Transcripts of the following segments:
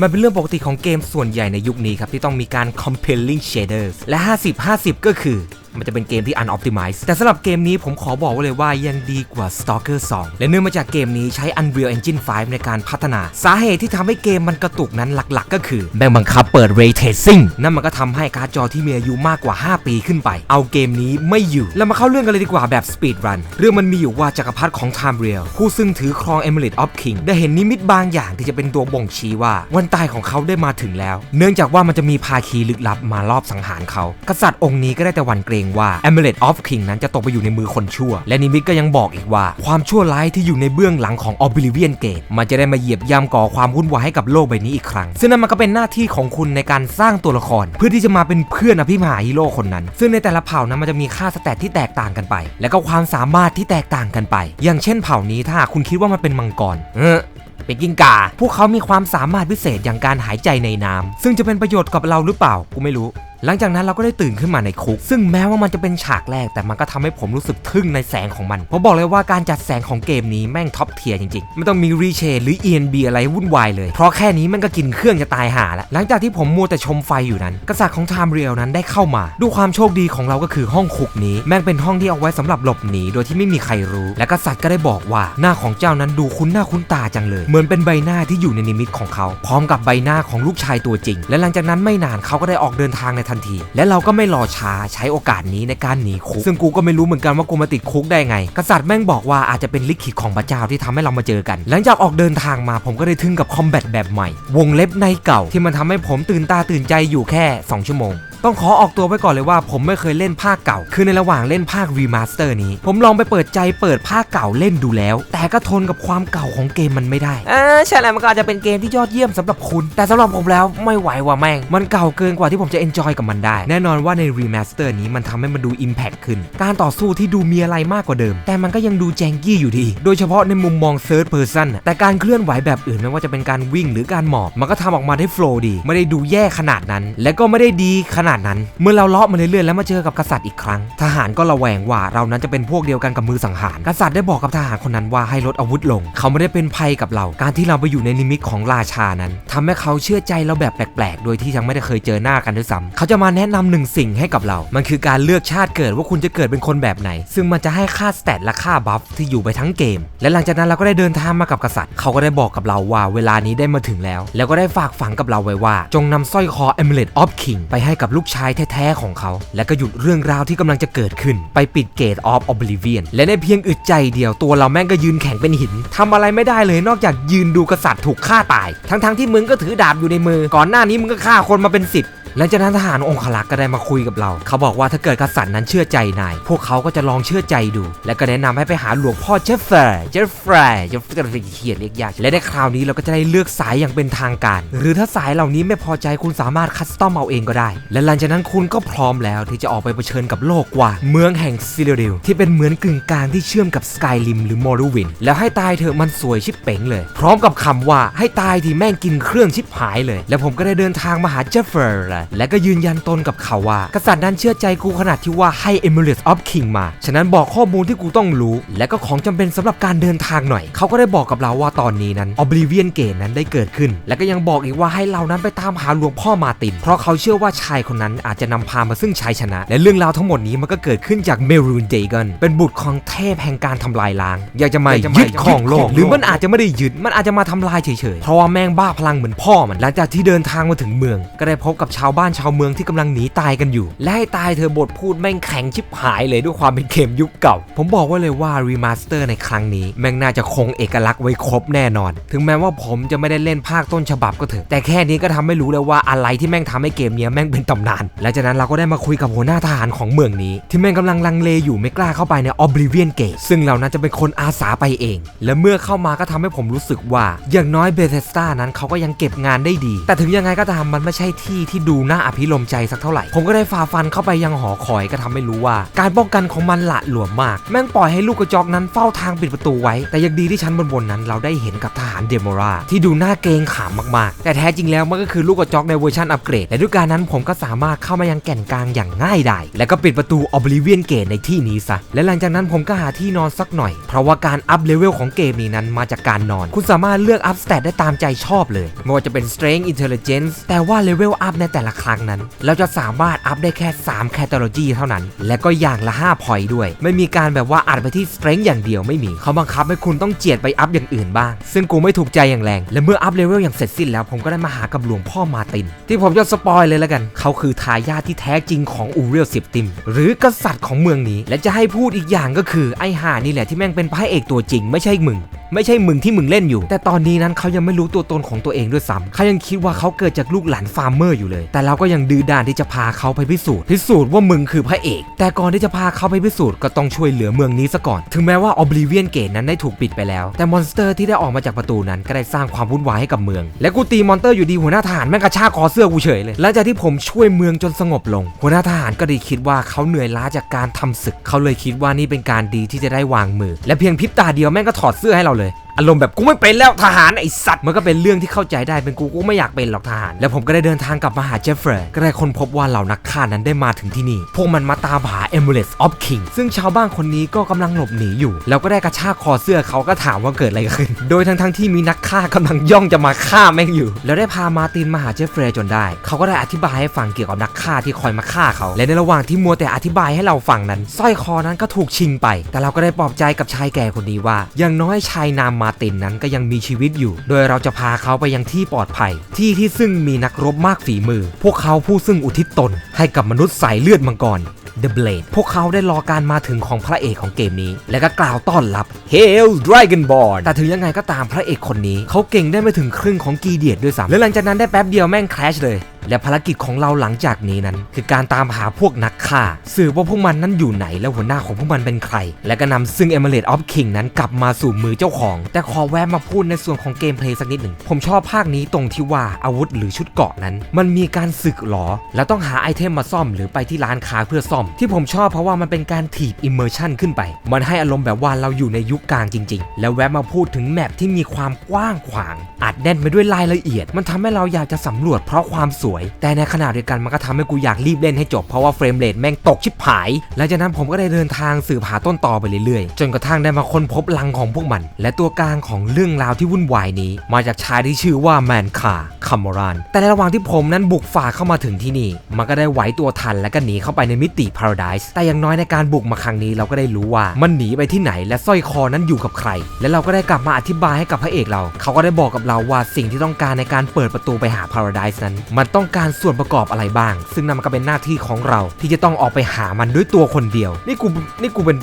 มันเป็นเรื่องปกติของเกมส่วนใหญ่ในยุคนี้ครับ ที่ต้องมีการ compelling shaders และ 50 50 ก็คือมันจะเป็นเกมที่ unoptimized แต่สำหรับเกมนี้ผมขอบอกไว้เลยว่ายังดีกว่า Stalker 2 และเนื่องมาจากเกมนี้ใช้ Unreal Engine 5 ในการพัฒนา สาเหตุที่ทำให้เกมมันกระตุกนั้นหลักๆ ก็คือแบ่งบังคับเปิด Ray Tracing นั่นมันก็ทำให้การ์ดจอที่มีอายุมากกว่า 5 ปีขึ้นไป เอาเกมนี้ไม่อยู่ แล้วมาเข้าเรื่องกันเลยดีกว่าแบบ Speed Run เรื่องมันมีอยู่ว่าจักรพรรดิของ Time Real ผู้ซึ่งถือครอง Emirate of King ได้เห็นนิมิตบางอย่างที่จะเป็นตัวบ่งชี้ว่า วันตายของเขาได้มาถึงแล้ว เนื่องจากว่ามันจะมีภาคีลึกลับมารอบสังหารเขา กษัตริย์องค์นี้ก็ได้แต่หวันเกรงว่า Amulet of King นั้นจะตกไปอยู่ในมือคนชั่ว และนิมิตก็ยังบอกอีกว่า ความชั่วร้ายที่อยู่ในเบื้องหลังของ Oblivion Gate มันจะได้มาเหยียบย่ำก่อความวุ่นวายให้กับโลกใบนี้อีกครั้ง ซึ่งนั่นมันก็เป็นหน้าที่ของคุณในการสร้างตัวละคร เพื่อที่จะมาเป็นเพื่อนอภิมหาฮีโร่คนนั้น ซึ่งในแต่ละเผ่านั้นมันจะมีค่าสแตทที่แตกต่างกันไป และก็ความสามารถที่แตกต่างกันไป อย่างเช่นเผ่านี้ถ้าคุณคิดว่ามันเป็นมังกรเออเป็นกิ้งก่า พวกเขามีความสามารถพิเศษอย่างการหายใจในน้ำซึ่งจะเป็นประโยชน์กับเราหรือเปล่า กูไม่รู้ หลังจากนั้นเราก็ได้ตื่นขึ้นมาในคุก ซึ่งแม้ว่ามันจะเป็นฉากแรก แต่มันก็ทำให้ผมรู้สึกทึ่งในแสงของมัน ผมบอกเลยว่าการจัดแสงของเกมนี้แม่งท็อปเทียร์จริงๆ ไม่ต้องมีรีเชดหรือ ENB อะไรวุ่นวายเลย เพราะแค่นี้มันก็กินเครื่องจะตายห่าล้วหลังจากที่ผมมัวแต่ชมไฟอยู่นั้น กษัตริย์ของไทม์เรียลนั้นได้เข้ามาด้วยความโชคดีของเราก็คือห้องคุกนี้ แม่งเป็นห้องที่เอาไว้สำหรับหลบหนี โดยที่ไม่มีใครรู้ และกษัตริย์ก็ได้บอกว่าหน้าของเจ้านั้นดูคุ้นหน้าคุ้นตาจังเลย เหมือนเป็นใบหน้าที่อยู่ในนิมิตของเขา พร้อมกับใบหน้าของลูกชายตัวจริง และหลังจากนั้นไม่นานเขาก็ได้ออกเดินทางในทันที และเราก็ไม่รอช้าใช้โอกาสนี้ในการหนีคุก ซึ่งกูก็ไม่รู้เหมือนกันว่ากูมาติดคุกได้ไง กษัตริย์แม่งบอกว่าอาจจะเป็นลิขิตของพระเจ้าที่ทำให้เรามาเจอกัน หลังจากออกเดินทางมาผมก็ได้ทึ่งกับคอมแบทแบบใหม่ วงเล็บในเก่าที่มันทำให้ผมตื่นตาตื่นใจอยู่แค่ 2 ชั่วโมง ต้องขอออกตัวไว้ก่อนเลยว่าผมไม่เคยเล่นภาคเก่า คือในระหว่างเล่นภาครีมาสเตอร์นี้ ผมลองไปเปิดใจเปิดภาคเก่าเล่นดูแล้ว แต่ก็ทนกับความเก่าของเกมมันไม่ได้อ่าใช่แล้วมันก็อาจจะเป็นเกมที่ยอดเยี่ยมสำหรับคุณ แต่สำหรับผมแล้วไม่ไหวว่ะแม่ง มันเก่าเกินกว่าที่ผมจะเอนจอยกับมันได้ แน่นอนว่าในรีมาสเตอร์นี้มันทำให้มันดูอิมแพคขึ้น การต่อสู้ที่ดูมีอะไรมากกว่าเดิม แต่มันก็ยังดูแจงกี้อยู่ดี โดยเฉพาะในมุมมองเซิร์ d เพ r ร์ซันแต่การเคลื่อนไหวแบบอื่นไม่ว่าจะเป็นการวิ่งหรือการหมอบมันก็ทำออกมาได้โฟล์ดี ไม่ได้ดูแย่ขนาดนั้น และก็ไม่ได้ดีขนาดนั้น เมื่อเราเลาะมาเรื่อยๆแล้วมาเจอกับกษัตริย์อีกครั้ง ทหารก็ระแวงว่าเรานั้นจะเป็นพวกเดียวกันกับมือสังหาร กษัตริย์ได้บอกกับทหารคนนั้นว่าให้ลดอาวุธลง เขาไม่ได้เป็นภัยกับเรา การที่เราไปอยู่ในนิมิตของราชานั้นทำให้เขาเชื่อใจเราแบบแปลกๆ โดยที่ยังไม่ได้เคยเจอหน้ากันด้วยซ้ำเขาจะมาแนะนำหนึ่งสิ่งให้กับเรา มันคือการเลือกชาติเกิดว่าคุณจะเกิดเป็นคนแบบไหน ซึ่งมันจะให้ค่าสเตตและค่าบัฟที่อยู่ไปทั้งเกม และหลังจากนั้นเราก็ได้เดินทางมากับกษัตริย์ เขาก็ได้บอกกับเราว่าเวลานี้ได้มาถึงแล้ว แล้วก็ได้ฝากฝังกับเราไว้ว่า จงนำสร้อยคอ Amulet of King ไปให้กับลูกชายแท้ๆของเขา และก็หยุดเรื่องราวที่กำลังจะเกิดขึ้น ไปปิดเกตออฟออบลิเวียนและในเพียงอึดใจเดียวตัวเราแม่งก็ยืนแข็งเป็นหินทำอะไรไม่ได้เลยนอกจากยืนดูกษัตริย์ถูกฆ่าตาย ทั้งๆที่มึงก็ถือดาบอยู่ในมือ ก่อนหน้านี้มึงก็ฆ่าคนมาเป็นสิบ หลังจากนั้นทหารองคลักษ์ก็ได้มาคุยกับเรา เขาบอกว่าถ้าเกิดกษัตริย์นั้นเชื่อใจนาย พวกเขาก็จะลองเชื่อใจดู และก็แนะนำให้ไปหาหลวงพ่อเจฟเฟอร์เจฟเฟอร์เจฟเฟอร์เขียนเรียกยากและในคราวนี้เราก็จะได้เลือกสายอย่างเป็นทางการ หรือถ้าสายเหล่านี้ไม่พอใจคุณสามารถคัสตอมเอาเองก็ได้ และหลังจากนั้นคุณก็พร้อมแล้วที่จะออกไปเผชิญกับโลกกว่า เมืองแห่งซิลิเดลที่เป็นเหมือนกึ่งกลางที่เชื่อมกับสกายริมหรือมอรูวินแล้วให้ตายเถอะมันสวยชิบเป๋งเลย พร้อมกับคำว่าให้ตายที่แม่งกินเครื่องชิบหายเลย และผมก็ได้เดินทางมาหาเจฟเฟอร์และก็ยืนยันตนกับเขาว่า กษัตริย์นั้นเชื่อใจกูขนาดที่ว่าให้ Emirates of King มา ฉะนั้นบอกข้อมูลที่กูต้องรู้ และก็ของจำเป็นสำหรับการเดินทางหน่อย เขาก็ได้บอกกับเราว่าตอนนี้นั้น Oblivion Gate นั้นได้เกิดขึ้น และก็ยังบอกอีกว่าให้เรานั้นไปตามหาหลวงพ่อมาติน เพราะเขาเชื่อว่าชายคนนั้นอาจจะนำพามาซึ่งชัยชนะ และเรื่องราวทั้งหมดนี้มันก็เกิดขึ้นจากเมรูนเดกอนเป็นบุตรของเทพแห่งการทำลายล้าง อยากจะมายึดของโลก หรือมันอาจจะไม่ได้ยึดมันอาจจะมาทำลายเฉยๆเพราะว่าแม่งบ้าพลังเหมือนพ่อมันหลังจากที่เดินทางมาถึงเมือง ก็ได้พบกับชาวบ้านชาวเมืองที่กำลังหนีตายกันอยู่ และให้ตายเธอบทพูดแม่งแข็งชิบหายเลยด้วยความเป็นเกมยุคเก่า ผมบอกไว่าเลยว่ารีมาสเตอร์ในครั้งนี้ แม่งน่าจะคงเอกลักษณ์ไว้ครบแน่นอน ถึงแม้ว่าผมจะไม่ได้เล่นภาคต้นฉบับก็เถอะแต่แค่นี้ก็ทำให้รู้แล้วว่าอะไรที่แม่งทำให้เกมเนี้ยแม่งเป็นตำนาน และจากนั้นเราก็ได้มาคุยกับหัวหน้าทหารของเมืองนี้ ที่แม่งกำลังลังเลอยู่ไม่กล้าเข้าไปใน Oblivion Gate ซึ่งเรานั้นจะเป็นคนอาสาไปเอง และเมื่อเข้ามาก็ทำให้ผมรู้สึกว่า อย่างน้อยเบเธสตานั้นเขาก็ยังเก็บงานได้ดี แต่ถึงยังไงก็ตามมันไม่ใช่ที่ที่ดูน่าอภิรมใจสักเท่าไหร่ ผมก็ได้ฝ่าฟันเข้าไปยังหอคอยก็ทำให้รู้ว่า การป้องกันของมันละหลวมมาก แม่งปล่อยให้ลูกกระจอกนั้นเฝ้าทางปิดประตูไว้ แต่ยังดีที่ชั้นบนๆนั้นเราได้เห็นกับทหารเดโมราที่ดูน่าเกรงขามมากๆ แต่แท้จริงแล้วมันก็คือลูกกระจอกในเวอร์ชันอัปเกรดและด้วยการนั้นผมก็สามารถเข้ามายังแก่นกลางอย่างง่ายดายและก็ปิดประตู Oblivion Gate ในที่นี้ซะและหลังจากนั้นผมก็หาที่นอนสักหน่อย เพราะว่าการอัพเลเวลของเกมนี้นั้นมาจากการนอน คุณสามารถเลือกอัพสเตตได้ตามใจชอบเลยไม่ว่าจะเป็น Strength Intelligence แต่ว่าเลเวลอัพในแต่ละครั้งนั้น เราจะสามารถอัพได้แค่ 3 Category เท่านั้น และก็อย่างละ5 point ด้วย ไม่มีการแบบว่าอัดไปที่ Strength อย่างเดียวไม่มีเขาบังคับให้คุณต้องเจียดไปอัพอย่างอื่นบ้าง ซึ่งกูไม่ถูกใจอย่างแรง และเมื่ออัพเลเวลอย่างเสร็จสิ้นแล้วผมก็ได้มาหากับหลวงพ่อมาติน ที่ผมจะสปอยเลยแล้วกันเขาคือทายาทที่แท้จริงของอูเรียลสิบติม หรือกษัตริย์ของเมืองนี้ และจะให้พูดอีกอย่างก็คือไอ้ห่านี่แหละที่แม่งเป็นพระเอกตัวจริงไม่ใช่มึง ไม่ใช่มึงที่มึงเล่นอยู่ แต่ตอนนี้นั้นเขายังไม่รู้ตัวตนของตัวเองด้วยซ้ำเขายังคิดว่าเขาเกิดจากลูกหลานฟาร์มเมอร์อยู่เลย แต่เราก็ยังดื้อด้านที่จะพาเขาไปพิสูจน์พิสูจน์ว่ามึงคือพระเอก แต่ก่อนที่จะพาเขาไปพิสูจน์ก็ต้องช่วยเหลือเมืองนี้ซะก่อน ถึงแม้ว่า Oblivion Gate นั้นได้ถูกปิดไปแล้ว แต่มอนสเตอร์ที่ได้ออกมาจากประตูนั้นก็ได้สร้างความวุ่นวายให้กับเมือง และกูตีมอนเตอร์อยู่ดีหัวหน้าทหารแม่งกระชากคอเสื้อกูเฉยเลยหลังจากที่ผมช่วยเมืองจนสงบลง หัวหน้าทหารก็ได้คิดว่าเขาเหนื่อยล้าจากการทำศึก เขาเลยคิดว่านี่เป็นการดีที่จะได้วางมือ และเพียงพริบตาเดียวแม่งก็ถอดเสื้อให้เราเลย对。อารมณ์แบบกูไม่เป็นแล้วทหารไอสัตว์มันก็เป็นเรื่องที่เข้าใจได้เป็นกูกูไม่อยากเป็นหรอกทหาร แล้วผมก็ได้เดินทางกลับมาหาเจฟเฟอร์ก็ได้ค้นพบว่าเหล่านักฆ่านั้นได้มาถึงที่นี่ พวกมันมาตามหา e m u l e t of King ซึ่งชาวบ้านคนนี้ก็กำลังหลบหนีอยู่ แล้วก็ได้กระชากคอเสื้อเขาก็ถามว่าเกิดอะไรขึ้น โดยทั้งทั้งที่มีนักฆ่ากำลังย่องจะมาฆ่าแม่งอยู่ แล้วได้พามาตินมาหาเจฟเฟอร์จนได้ เขาก็ได้อธิบายให้ฟังเกี่ยวกับนักฆ่าที่คอยมาฆ่าเขา และในระหว่างที่มัวแต่อธิบายให้เราฟังนั้นสร้อยคอนั้นก็ถูกชิงไป แต่เราก็ได้ปลอบใจกับชายแก่คนนี้ว่าอย่างน้อยชายนามมาตินนั้นก็ยังมีชีวิตอยู่ โดยเราจะพาเขาไปยังที่ปลอดภัย ที่ที่ซึ่งมีนักรบมากฝีมือ พวกเขาผู้ซึ่งอุทิศตน ให้กับมนุษย์สายเลือดมังกร The Blade พวกเขาได้รอการมาถึงของพระเอกของเกมนี้ และก็กล่าวต้อนรับ Hail Dragonborn แต่ถึงยังไงก็ตามพระเอกคนนี้ เขาเก่งได้ไม่ถึงครึ่งของกีเดียดด้วยซ้ำและหลังจากนั้นได้แป๊บเดียวแม่งแครชเลย และภารกิจของเราหลังจากนี้นั้น คือการตามหาพวกนักฆ่า สืบว่าพวกมันนั้นอยู่ไหนและหัวหน้าของพวกมันเป็นใคร และก็นำซึ่ง e m e r a l d of King นั้นกลับมาสู่มือเจ้าของ แต่ขอแวะมาพูดในส่วนของเกมเพลย์สักนิดหนึ่ง ผมชอบภาคนี้ตรงที่ว่าอาวุธหรือชุดเกาะนั้น มันมีการสึกหรอ แล้วต้องหาไอเทมมาซ่อมหรือไปที่ร้านค้าเพื่อซ่อม ที่ผมชอบเพราะว่ามันเป็นการถีบ immersion ขึ้นไป มันให้อารมณ์แบบว่าเราอยู่ในยุคกลางจริง ๆ แล้วแวะมาพูดถึงแมปที่มีความกว้างขวางอัดแน่นไปด้วยรายละเอียด มันทำให้เราอยากจะสำรวจเพราะความสวยแต่ในขณะเดียวกันมันก็ทำให้กูอยากรีบเล่นให้จบเพราะว่าเฟรมเรทแม่งตกชิบหาย หลังจากนั้นผมก็ได้เดินทางสืบหาต้นตอไปเรื่อยๆ จนกระทั่งได้มาค้นพบลังของพวกมัน และตัวกลางของเรื่องราวที่วุ่นวายนี้ มาจากชายที่ชื่อว่าแมนคาคัมมอรานแต่ในระหว่างที่ผมนั้นบุกฝ่าเข้ามาถึงที่นี่ มันก็ได้ไหวตัวทันและก็หนีเข้าไปในมิติพาราไดส์แต่อย่างน้อยในการบุกมาครั้งนี้เราก็ได้รู้ว่ามันหนีไปที่ไหน และสร้อยคอนั้นอยู่กับใคร และเราก็ได้กลับมาอธิบายให้กับพระเอกเรา เขาก็ได้บอกกับเราว่าสิ่งที่ต้องการในการเปิดประตูไปหาพาราไดส์นั้นมันต้องการส่วนประกอบอะไรบ้าง ซึ่งนั่นมันก็เป็นหน้าที่ของเราที่จะต้องออกไปหามันด้วยตัวคนเดียว นี่กูนี่กูเป็น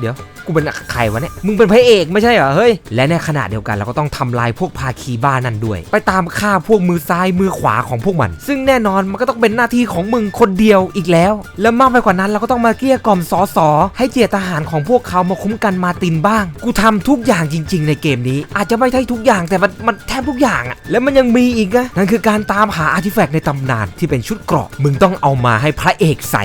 เดี๋ยวกูเป็นใครวะเนี่ย มึงเป็นพระเอกไม่ใช่เหรอ เฮ้ย และในขณะเดียวกันเราก็ต้องทำลายพวกภาคีบ้านั่นด้วย ไปตามฆ่าพวกมือซ้ายมือขวาของพวกมัน ซึ่งแน่นอนมันก็ต้องเป็นหน้าที่ของมึงคนเดียวอีกแล้ว แล้วมากไปกว่านั้นเราก็ต้องมาเกลี้ยกล่อมสอสอให้เจตทหารของพวกเขามาคุ้มกันมาตินบ้าง กูทำทุกอย่างจริง ๆ ในเกมนี้ อาจจะไม่ใช่ทุกอย่างแต่มันมันแทบทุกอย่างอะแล้วมันยังมีอีกนะ นั่นคือการตามหาอาร์ติแฟกต์ในตำนานที่เป็นชุดเกราะมึงต้องเอามาให้พระเอกใส่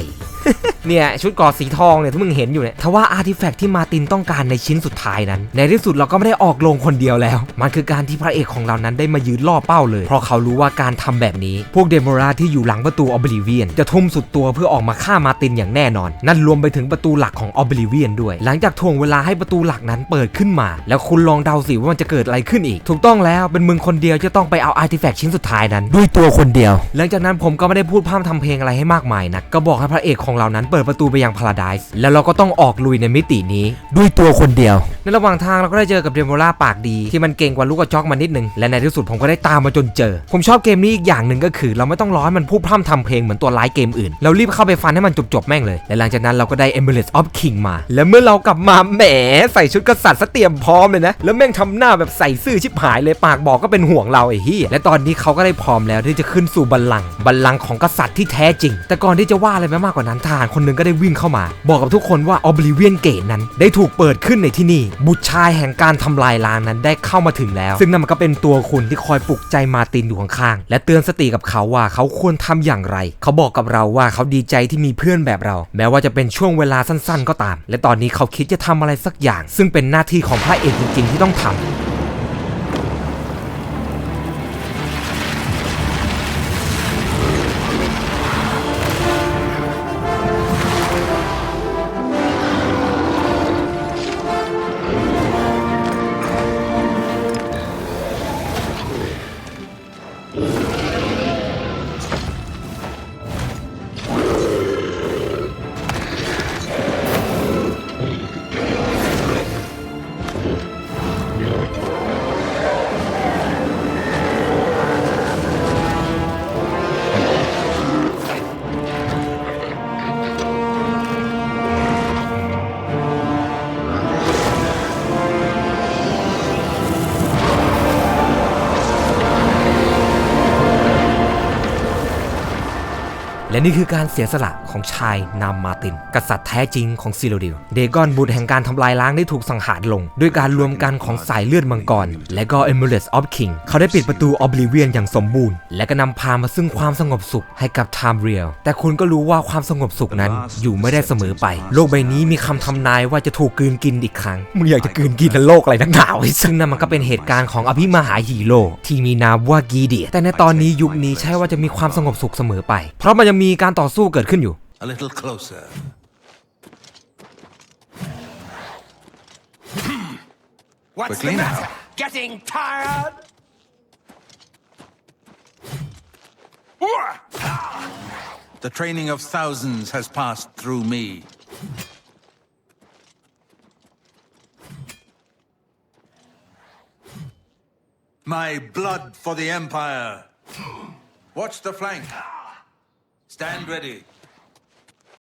เนี่ยชุดเกราะสีทองเนี่ยที่มึงเห็นอยู่เนี่ยทว่าอาร์ติแฟกต์ที่มาร์ตินต้องการในชิ้นสุดท้ายนั้น ในที่สุดเราก็ไม่ได้ออกลงคนเดียวแล้ว มันคือการที่พระเอกของเรานั้นได้มายืนล่อเป้าเลย เพราะเขารู้ว่าการทำแบบนี้ พวกเดโมราที่อยู่หลังประตูออบลิเวียนจะทุ่มสุดตัวเพื่อออกมาฆ่ามาร์ตินอย่างแน่นอน นั่นรวมไปถึงประตูหลักของออบลิเวียนด้วย หลังจากทวงเวลาให้ประตูหลักนั้นเปิดขึ้นมา แล้วคุณลองเดาสิว่ามันจะเกิดอะไรขึ้นอีก ถูกต้องแล้วเป็นมึงคนเดียวจะต้องไปเอาอาร์ติแฟกต์ชิ้นสุดท้ายนั้น ด้วยตัวคนเดียว หลังจากนั้นผมก็ไม่ได้พูดพร่ำทำเพลงอะไรให้มากมายนะก็บอกให้พระเอกของเรานั้นเปิดประตูไปยังพาราไดส์แล้วเราก็ต้องออกลุยในมิตินี้ ด้วยตัวคนเดียว ในระหว่างทางเราก็ได้เจอกับเดโมราปากดี ที่มันเก่งกว่าลูกกระจอกมันนิดนึง และในที่สุดผมก็ได้ตามมาจนเจอ ผมชอบเกมนี้อีกอย่างหนึ่งก็คือ เราไม่ต้องรอให้มันพูดพร่ำทำเพลงเหมือนตัวร้ายเกมอื่น เรารีบเข้าไปฟันให้มันจบๆแม่งเลย และหลังจากนั้นเราก็ได้ e m u l e t of King มา และเมื่อเรากลับมาแหมใส่ชุดกษัตริย์ซะเตรียมพร้อมเลยนะ แล้วแม่งทำหน้าแบบใส่ซื่อชิบหายเลยปากบอกก็เป็นห่วงเราไอ้เหี้ยและตอนนี้เขาก็ได้พร้อมแล้วที่จะขึ้นสู่บัลลังก์บัลลังก์ของกษัตริย์ที่แท้จริง แต่ก่อนที่จะว่าอะไรไปมากกว่านั้นทหารคนหนึ่งก็ได้วิ่งเข้ามา บอกกับทุกคนว่า Oblivion Gate นั้น ได้ถูกเปิดขึ้นในที่นี่ บุตรชายแห่งการทำลายล้างนั้นได้เข้ามาถึงแล้ว ซึ่งนั่นมันก็เป็นตัวคุณที่คอยปลุกใจมาตินอยู่ข้างๆและเตือนสติกับเขาว่าเขาควรทำอย่างไร เขาบอกกับเราว่าเขาดีใจที่มีเพื่อนแบบเรา แม้ว่าจะเป็นช่วงเวลาสั้น ๆ ก็ตาม และตอนนี้เขาคิดจะทำอะไรสักอย่าง ซึ่งเป็นหน้าที่ของพระเอกจริง ๆ ที่ต้องทำ และนี่คือการเสียสละของชายนามมาร์ติน กษัตริย์แท้จริงของซิโลดิล เดกอนบุตรแห่งการทำลายล้างได้ถูกสังหารลง ด้วยการรวมกันของสายเลือดมังกร และก็ e m u l e t of King เขาได้ปิดประตู Oblivion อย่างสมบูรณ์ และก็นำพามาซึ่งความสงบสุขให้กับ Time Real แต่คุณก็รู้ว่าความสงบสุขนั้นอยู่ไม่ได้เสมอไป โลกใบนี้มีคำทำนายว่าจะถูกกลืนกินอีกครั้งมึงอยากจะกลืนกินโลกอะไรนักหนาวะซึ่งนั่นมันก็เป็นเหตุการณ์ของอภิมหาฮีโร่ที่มีนามว่ากีเดียแต่ในตอนนี้ยุคนี้ใช่ว่าจะมีความสงบสุขเสมอไป เพราะมันยัง มีการต่อสู้เกิดขึ้นอยู่ A little closer. What's Quickly the now. matter? Getting tired? The training of thousands has passed through me. My blood for the Empire. Watch the flank. Stand ready.